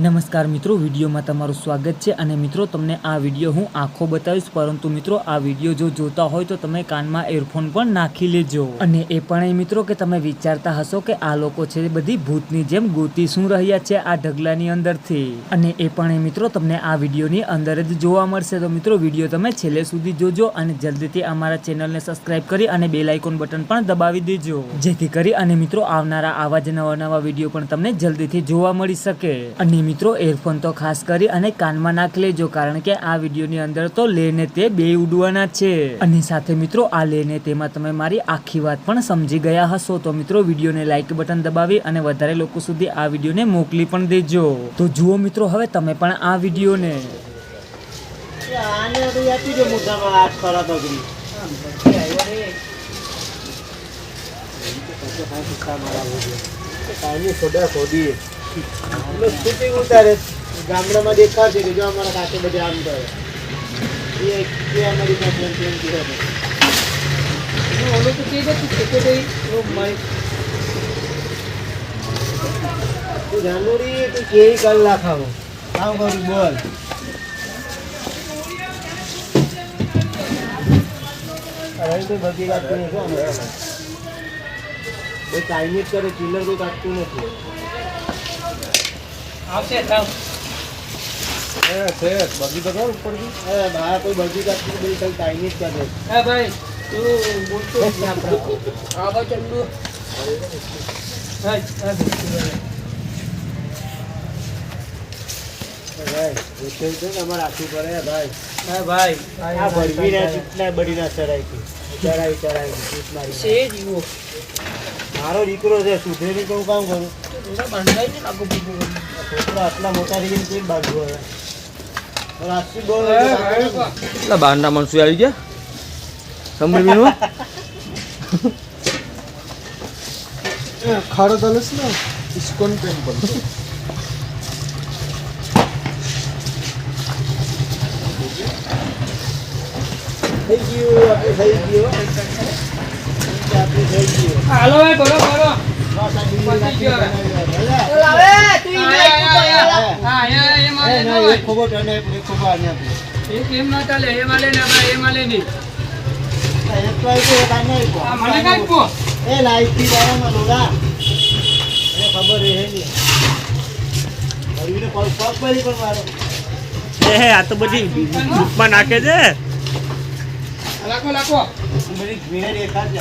નમસ્કાર મિત્રો, વિડીયોમાં તમારું સ્વાગત છે અને મિત્રો, તમને આ વીડિયો હું આખો બતાવીશ, પરંતુ મિત્રો, આ વીડિયો જો જોતા હોય તો તમે કાનમાં એરફોન પણ નાખી લેજો. અને એ પણ મિત્રો કે તમે વિચારતા હશો કે આ લોકો છે બધી ભૂતની જેમ ગોતી શું રહ્યા છે આ ઢગલાની અંદરથી. અને એ પણ મિત્રો, તમને આ વિડીયોની અંદર જ જોવા મળશે. તો મિત્રો, વીડિયો તમે છેલ્લે સુધી જોજો અને જલ્દીથી અમારા ચેનલને સબસ્ક્રાઇબ કરી અને બેલ આઇકોન બટન પણ દબાવી દેજો. જેથી કરી અને મિત્રો, આવનારા આવા જ નવા નવા વીડિયો પણ તમને જલ્દીથી જોવા મળી શકે. અને મિત્રો એરફોન તો ખાસ કરી અને કાનમાં નાખી લેજો, કારણ કે આ વિડીયોની અંદર તો લેને તે બે ઉડવાના છે. અને સાથે મિત્રો, આ લેને તેમાં તમે મારી આખી વાત પણ સમજી ગયા હશો. તો મિત્રો, વિડીયોને લાઇક બટન દબાવી અને વધારે લોકો સુધી આ વિડીયોને મોકલી પણ દેજો. તો જુઓ મિત્રો, હવે તમે પણ આ વિડીયોને. સોડા ખોદી એટલે શૂટિંગ ઉતારે ગામડામાં દેખાશે કે જો અમારા કાકે બધા આમ કરે. એ અમારી પાસે એમ ઓલું તો કહી દે તું કે ભાઈ તું જાનુરી તું કેવી કલાક આવો કામ કરું બોલ. હવે તો બધી વાત કરી છે. કોઈ ચાઇનીઝ કરે ચિલ્લર કોઈ કાઢતું નથી. બગી તો કર ઉપરથી? હવે બહાર કોઈ બગી કાઢતું નથી, બધી ચાઇનીઝ કરે એ ભાઈ તું બોલતો જ ના આપણે. આ બા ચંદુ છે. મારી છે. દીકરો છે સુધરેલી તો હું કામ કરું? બંધાઈ ને લાગુ પીવું છોકરા આટલા મોટા થઈ ગયા કેમ બાજુ હવે રાશિ બોલ એટલા બહારના માણસો આવી ગયા સમરીનું ખાડો ચાલે છે ને ઇસ્કોન ટેમ્પલ થઈ ગયું આપણે થઈ ગયું આપણે થઈ ગયું હાલો ભાઈ બોલો બોલો બસ આ તો બધી ગ્રુપમાં નાખે છે લાખો લાખો બધી ભીડે એકાદ.